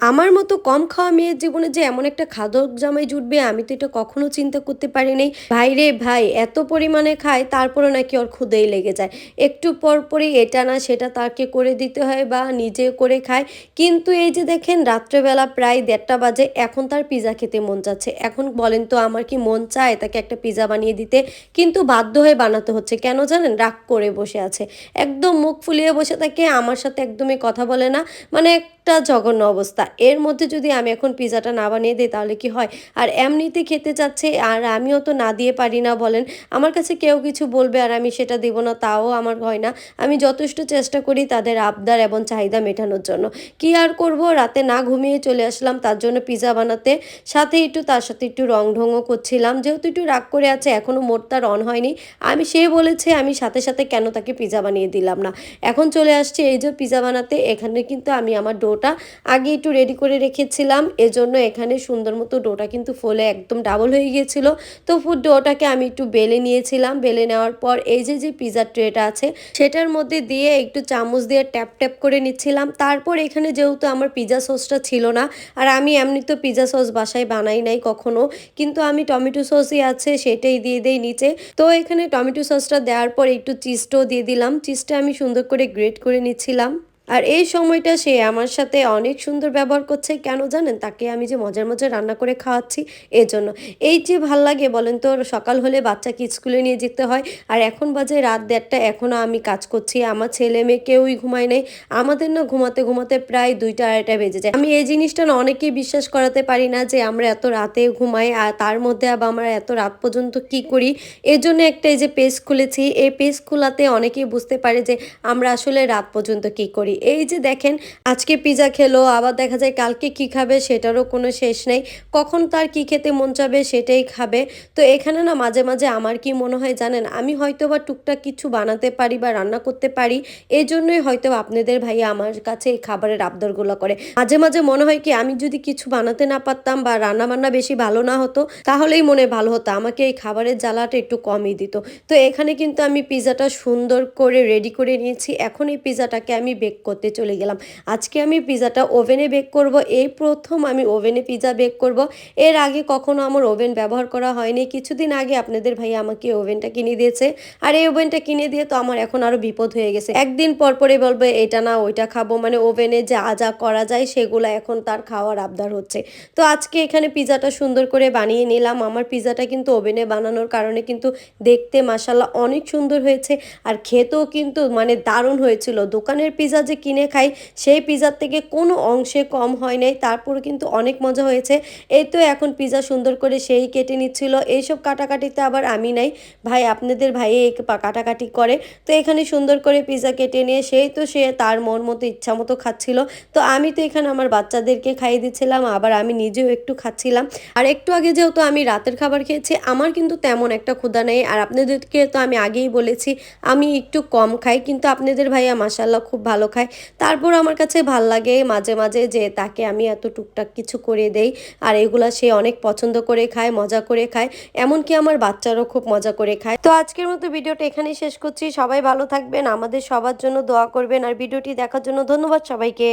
আমার মতো কম খাওয়া মেয়ের জীবনে যে এমন একটা খাদক জামাই জুটবে, আমি তো এটা কখনো চিন্তা করতে পারিনি। ভাই রে ভাই, এত পরিমাণে খায় তারপরে নাকি ওর ক্ষুদেই লেগে যায়। একটু পর পরই এটা না সেটা তাকে করে দিতে হয় বা নিজে করে খায়। কিন্তু এই যে দেখেন, রাত্রেবেলা প্রায় দেড়টা বাজে, এখন তার পিজা খেতে মন চাচ্ছে এখন বলেন তো, আমার কি মন চায় তাকে একটা পিজা বানিয়ে দিতে? কিন্তু বাধ্য হয়ে বানাতে হচ্ছে। কেন জানেন? রাগ করে বসে আছে। একদম মুখ ফুলিয়ে বসে থাকে, আমার সাথে একদমই কথা বলে না। মানে একটা জঘন্য অবস্থা। এর মধ্যে যদি আমি এখন পিজাটা না বানিয়ে দিই, তাহলে কি হয়? আর এমনিতে খেতে চাচ্ছে, আর আমিও তো না দিয়ে পারি না বলেন। আমার কাছে কেউ কিছু বলবে, আর আমি সেটা দেবো না, তাও আমার হয় না। আমি যথেষ্ট চেষ্টা করি তাদের আবদার এবং চাহিদা মেটানোর জন্য। কি আর করব? রাতে না ঘুমিয়ে চলে আসলাম তার জন্য পিজা বানাতে। সাথে একটু, তার সাথে একটু রং ঢঙও করছিলাম। যেহেতু একটু রাগ করে আছে এখনও মোটটা অন হয়নি। আমি, সে বলেছে, আমি সাথে সাথে কেন তাকে পিজা বানিয়ে দিলাম না? এখন চলে আসছে এই যে পিজা বানাতে। এখানে কিন্তু আমি আমার ডোটা আগে একটু রেডি করে রেখেছিলাম। এজন্য এখানে সুন্দর মতো ডোটা কিন্তু ফলে একদম ডাবল হয়ে গিয়েছিল। তো ফুড ডোটাকে আমি একটু বেলে নিয়েছিলাম। বেলে নেওয়ার পর এই যে যে পিজার ট্রেটা আছে, সেটার মধ্যে দিয়ে একটু চামচ দিয়ে ট্যাপ ট্যাপ করে নিচ্ছিলাম। তারপর এখানে যেহেতু আমার পিজা সসটা ছিল না, আর আমি এমনি তো পিজা সস বাসায় বানাই নাই কখনো, কিন্তু আমি টমেটো সসই আছে, সেটাই দিয়ে দেই নিচে। তো এখানে টমেটো সসটা দেওয়ার পর একটু চিজটাও দিয়ে দিলাম। চিজটা আমি সুন্দর করে গ্রেট করে নিচ্ছিলাম। আর এই সময়টা সে আমার সাথে অনেক সুন্দর ব্যবহার করছে। কেন জানেন? তাকে আমি যে মজার মজার রান্না করে খাওয়াচ্ছি এর জন্য এই যে ভালো লাগে বলেন তো, সকাল হলে বাচ্চাকে স্কুলে নিয়ে যেতে হয়। আর এখন বাজে রাত দেড়টা এখনও আমি কাজ করছি। আমার ছেলে মেয়ে কেউই ঘুমায় নাই। আমাদের না ঘুমাতে ঘুমাতে প্রায় দুইটা, আড়াইটা বেজে যায়। আমি এই জিনিসটা না অনেকেই বিশ্বাস করাতে পারি না যে আমরা এত রাতে ঘুমাই, আর তার মধ্যে আবার আমরা এত রাত পর্যন্ত কি করি? এর জন্য একটা এই যে পেজ খুলেছি। এই পেজ খোলাতে অনেকেই বুঝতে পারে যে আমরা আসলে রাত পর্যন্ত কি করি। এই যে দেখেন, আজকে পিজা খেলো, আবার দেখা যায় কালকে কি খাবে সেটারও কোনো শেষ নেই। কখন তার কি খেতে মন চাবে সেটাই খাবে। তো এখানে না মাঝে মাঝে আমার কি মনে হয় জানেন, আমি হয়তো বা টুকটাক কিছু বানাতে পারি বা রান্না করতে পারি এই জন্যই হয়তো আপনাদের ভাইয়া আমার কাছে এই খাবারের আবদারগুলো করে। মাঝে মাঝে মনে হয় কি, আমি যদি কিছু বানাতে না পারতাম বা রান্না বান্না বেশি ভালো না হতো, তাহলেই মনে ভালো হতো, আমাকে এই খাবারের জ্বালাটা একটু কমই দিত। তো এখানে কিন্তু আমি পিজাটা সুন্দর করে রেডি করে নিয়েছি। এখন এই পিজাটাকে আমি বেক করতে চলে গেলাম। আজকে আমি পিজাটা ওভেনে বেক করব। এই প্রথম আমি ওভেনে পিজা বেক করব। এর আগে কখনো আমার ওভেন ব্যবহার করা হয়নি। কিছুদিন আগে আপনাদের ভাই আমাকে ওভেনটা কিনে দিয়েছে। আর এই ওভেনটা কিনে দিয়ে তো আমার এখন আরও বিপদ হয়ে গেছে। একদিন পর পরে বলবে, এটা না, ওইটা খাব। মানে ওভেনে যা যা করা যায় সেগুলো এখন তার খাওয়ার আবদার হচ্ছে। তো আজকে এখানে পিজাটা সুন্দর করে বানিয়ে নিলাম। আমার পিজাটা কিন্তু ওভেনে বানানোর কারণে কিন্তু দেখতে মাসাল্লাহ অনেক সুন্দর হয়েছে। আর খেতেও কিন্তু মানে দারুণ হয়েছিল। দোকানের পিজা যে কিনে খাই, সেই পিজার থেকে কোনো অংশে কম হয় নাই, তারপরে কিন্তু অনেক মজা হয়েছে। এই তো এখন পিজা সুন্দর করে সেই কেটে নিচ্ছিল, এইসব কাটাকাটিতে আবার আমি নাই। ভাই, আপনাদের ভাই এই কাটাকাটি করে। তো এখানে সুন্দর করে পিজা কেটে নিয়ে সেই তো সে তার মন মতো ইচ্ছা মতো খাচ্ছিল। তো আমি তো এখানে আমার বাচ্চাদেরকে খাইয়ে দিচ্ছিলাম, আবার আমি নিজেও একটু খাচ্ছিলাম। আর একটু আগে যেহেতু আমি রাতের খাবার খেয়েছি, আমার কিন্তু তেমন একটা ক্ষুধা নেই। আর আপনাদেরকে তো আমি আগেই বলেছি, আমি একটু কম খাই, কিন্তু আপনাদের ভাইয়া মাসাল্লাহ খুব ভালো খায় তারপর আমার কাছে ভালো লাগে মাঝে মাঝে যে তাকে আমি এত টুকটাক কিছু করে দেই আর এগুলা সে অনেক পছন্দ করে খায়, মজা করে খায়। এমনকি আমার বাচ্চারও খুব মজা করে খায়। তো আজকের মতো ভিডিওটা এখানেই শেষ করছি। সবাই ভালো থাকবেন, আমাদের সবার জন্য দোয়া করবেন। আর ভিডিওটি দেখার জন্য ধন্যবাদ সবাইকে।